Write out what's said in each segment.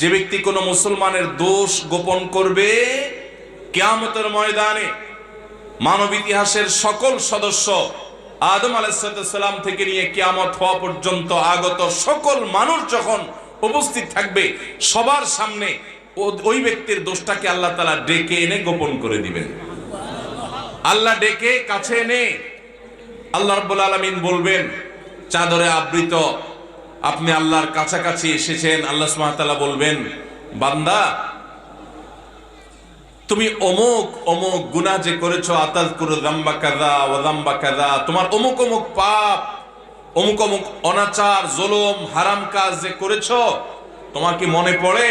যে ব্যক্তি কোনো মুসলমানের দোষ গোপন করবে, কেয়ামতের ময়দানে মানব ইতিহাসের সকল সদস্য আদম আলাইসালাম থেকে নিয়ে কেয়ামত হওয়া পর্যন্ত আগত সকল মানুষ যখন উপস্থিত থাকবে, সবার সামনে ওই ব্যক্তির দোষটাকে আল্লাহ তালা ডেকে এনে গোপন করে দিবেন। আল্লাহ ডেকে কাছে এনে আল্লাহ রব্বুল আলমিন বলবেন, চাদরে আবৃত আপনি আল্লাহর কাছাকাছি এসেছেন, আল্লাহ সুমাতালা বলবেন, বান্দা, তুমি অমুক অমুক গুনাহ যে করেছ আতাজ করো দাম্বা কাদা ও দাম্বা কাদা তোমার অমুক অমুক পাপ, অমুক অমুক অনাচার, জুলুম, হারাম কাজ যে করেছ, তোমার কি মনে পড়ে?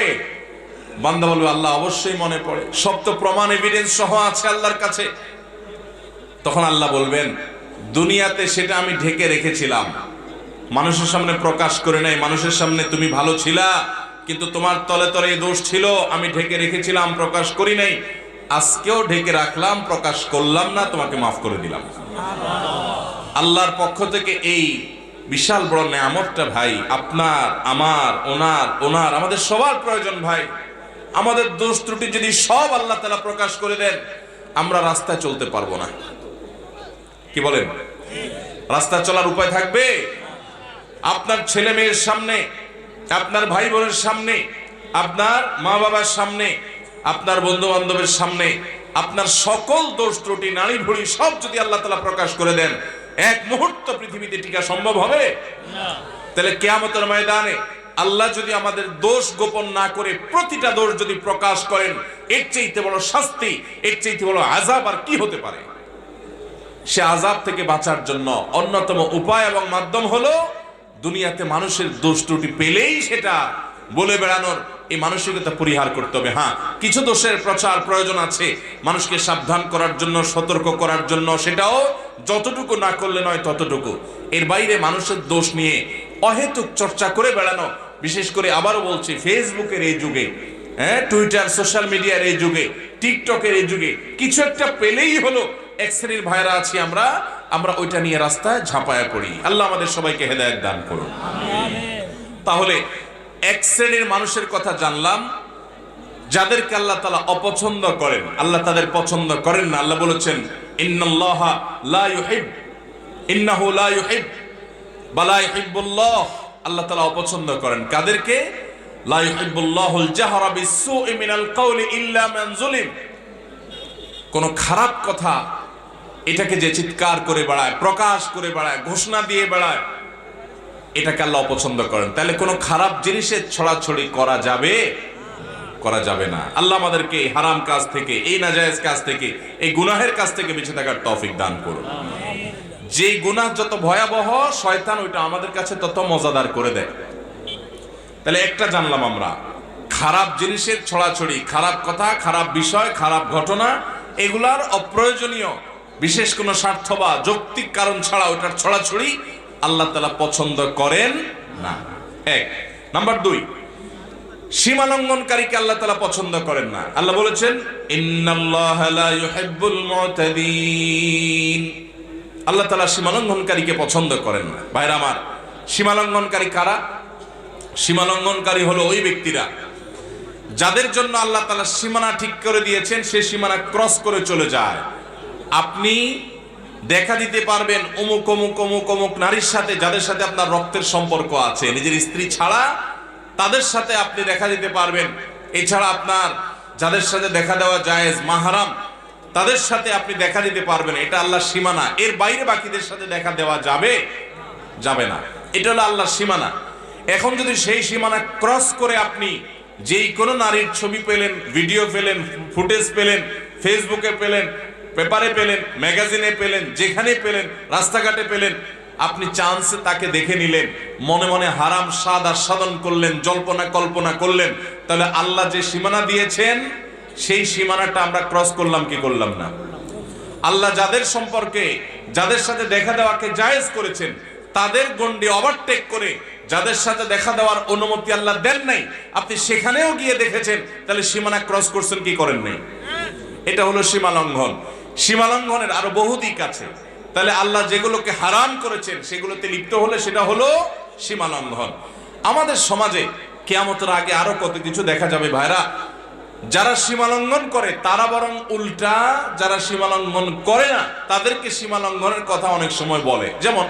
বান্দা বলবে, আল্লাহ অবশ্যই মনে পড়ে। সব তো প্রমাণ এভিডেন্স সহ আছে আল্লাহর কাছে। তখন আল্লাহ বলবেন, দুনিয়াতে সেটা আমি ঢেকে রেখেছিলাম। মানুষের সামনে প্রকাশ করে নাই, মানুষের সামনে তুমি ভালো ছিলা, কিন্তু তোমার তলে তলে দোষ ছিল, আমি ঢেকে রেখেছিলাম, প্রকাশ করি নাই। আজকেও ঢেকে রাখলাম, প্রকাশ করলাম না, তোমাকে মাফ করে দিলাম। আল্লাহর পক্ষ থেকে এই বিশাল বড় নেয়ামতটা ভাই, আপনার, আমার, ওনার ওনার, আমাদের সবার প্রয়োজন ভাই। আমাদের দোষ ত্রুটি যদি সব আল্লাহ তালা প্রকাশ করে দেন, আমরা রাস্তায় চলতে পারব না। কি বলেন? রাস্তা চলার উপায় থাকবে? আপনার ছেলে মেয়ের সামনে আপনার ভাই বোনের সামনে আপনার মা বাবার সামনে আপনার বন্ধু বান্ধবের সামনে আপনার সকল দোষ ত্রুটি নারী ভুড়ি সব যদি আল্লাহ তালা প্রকাশ করে দেন এক মুহূর্ত পৃথিবীতে টিকা সম্ভব হবে? তাহলে কেয়ামতের ময়দানে আল্লাহ যদি আমাদের দোষ গোপন না করে প্রতিটা দোষ যদি প্রকাশ করেন এর চাইতে বড় শাস্তি এর চাইতে বড় আজাব আর কি হতে পারে? সে আজাব থেকে বাঁচার জন্য অন্যতম উপায় এবং মাধ্যম হলো দুনিয়াতে মানুষের দোষ ত্রুটি পেলেই সেটা বলে বেড়ানোর এই মানসিকতা পরিহার করতে হবে। হ্যাঁ কিছু দোষের প্রচার প্রয়োজন আছে। মানুষকে সাবধান করার জন্য, সতর্ক করার জন্য, সেটাও যতটুকু না করলে নয় ততটুকু। এর বাইরে মানুষের দোষ নিয়ে অহেতুক চর্চা করে বেড়ানো, বিশেষ করে আবারও বলছি, ফেসবুকের এই যুগে হ্যাঁ টুইটার, সোশ্যাল মিডিয়ার এই যুগে, টিকটকের এই যুগে, কিছু একটা পেলেই হলো, এক শ্রেণির ভাইরা আছি আমরা আমরা ওইটা নিয়ে রাস্তায় ঝাঁপায়া পড়ি। আল্লাহ আমাদের সবাইকে হেদায়ত দান করুন। তাহলে এক শ্রেণির মানুষের কথা জানলাম, যাদেরকে আল্লাহ তালা অপছন্দ করেন, আল্লাহ তাদের পছন্দ করেন না, আল্লাহ বলেছেন, ইন্নাল্লাহ লা ইন্নাহু লা ইউহিব, বালা ইউহিব্বুল্লাহ আল্লাহ তালা অপছন্দ করেন। কাদেরকে? লা ইউহিব্বুল্লাহুল জাহরা বিসসুই মিনাল কাওলি ইল্লা কোন খারাপ কথা এটাকে যে চিৎকার করে বেড়ায়, প্রকাশ করে বেড়ায়, ঘোষণা দিয়ে বেড়ায়, এটাকে আল্লাহ অপছন্দ করেন। তাহলে কোনো খারাপ জিনিসের ছড়াছড়ি করা যাবে? করা যাবে না। আল্লাহ আমাদেরকে এই হারাম কাজ থেকে, এই নাজায়েজ কাজ থেকে, এই গুনাহের কাজ থেকে বেঁচে থাকার তৌফিক দান করুন। যে গুনাহ যত ভয়াবহ, শয়তান ওইটা আমাদের কাছে তত মজাদার করে দেয়। তাহলে একটা জানলাম আমরা। খারাপ জিনিসের ছড়াছড়ি, খারাপ কথা, খারাপ বিষয়, খারাপ ঘটনা, এগুলার অপ্রয়োজনীয় বিশেষ কোনো স্বার্থ বা যৌক্তিক কারণ ছাড়া ওটার ছড়াছড়ি আল্লাহ তালা পছন্দ করেন না। এক। নাম্বার দুই সীমা লঙ্ঘনকারীকে আল্লাহ তালা পছন্দ করেন না। আল্লাহ বলেছেন আল্লাহ তালা সীমা লঙ্ঘনকারীকে পছন্দ করেন না। ভাইরা আমার সীমা লঙ্ঘনকারী কারা? সীমা লঙ্ঘনকারী হলো ওই ব্যক্তিরা যাদের জন্য আল্লাহ তালা সীমানা ঠিক করে দিয়েছেন, সে সীমানা ক্রস করে চলে যায়। আপনি দেখা দিতে পারবেন অমুক অমুক অমুক অমুক নারীর সাথে যাদের সাথে আপনার রক্তের সম্পর্ক আছে, নিজের স্ত্রী ছাড়া তাদের সাথে আপনি দেখা দিতে পারবেন। এছাড়া আপনার যাদের সাথে দেখা দেওয়া জায়েজ, মাহারাম, তাদের সাথে আপনি দেখা দিতে পারবেন। এটা আল্লাহর সীমানা। এর বাইরে বাকিদের সাথে দেখা দেওয়া যাবে? যাবে না। এটা হলো আল্লাহর সীমানা। এখন যদি সেই সীমানা ক্রস করে আপনি যেই কোনো নারীর ছবি পেলেন, ভিডিও পেলেন, ফুটেজ পেলেন, ফেসবুকে পেলেন পেপারে পেলেন, ম্যাগাজিনে পেলেন, যেখানে পেলেন, রাস্তাঘাটে পেলেন, আপনি চান্সে তাকে দেখে নিলেন, মনে মনে হারাম স্বাদ আস্বাদন করলেন, জল্পনা কল্পনা করলেন, তাহলে আল্লাহ যে সীমানা দিয়েছেন, সেই সীমানাটা আমরা ক্রস করলাম কি করলাম না? আল্লাহ যাদের সম্পর্কে, যাদের সাথে দেখা দেওয়াকে জায়েজ করেছেন, তাদের গন্ডি ওভারটেক করে যাদের সাথে দেখা দেওয়ার অনুমতি আল্লাহ দেন নাই, আপনি সেখানেও গিয়ে দেখেছেন, তাহলে সীমানা ক্রস করছেন কি করেন নাই? এটা হলো সীমা লঙ্ঘন। সীমা লঙ্ঘনের আরও বহু দিক আছে। তাহলে আল্লাহ যেগুলোকে হারাম করেছেন, সেগুলোতে লিপ্ত হলে সেটা হলো সীমালঙ্ঘন। আমাদের সমাজে কেয়ামতের আগে আরও কত কিছু দেখা যাবে ভাইরা। যারা সীমালঙ্ঘন করে, তারা বরং উল্টা, যারা সীমালঙ্ঘন করে না, তাদেরকে সীমালঙ্ঘনের কথা অনেক সময় বলে। যেমন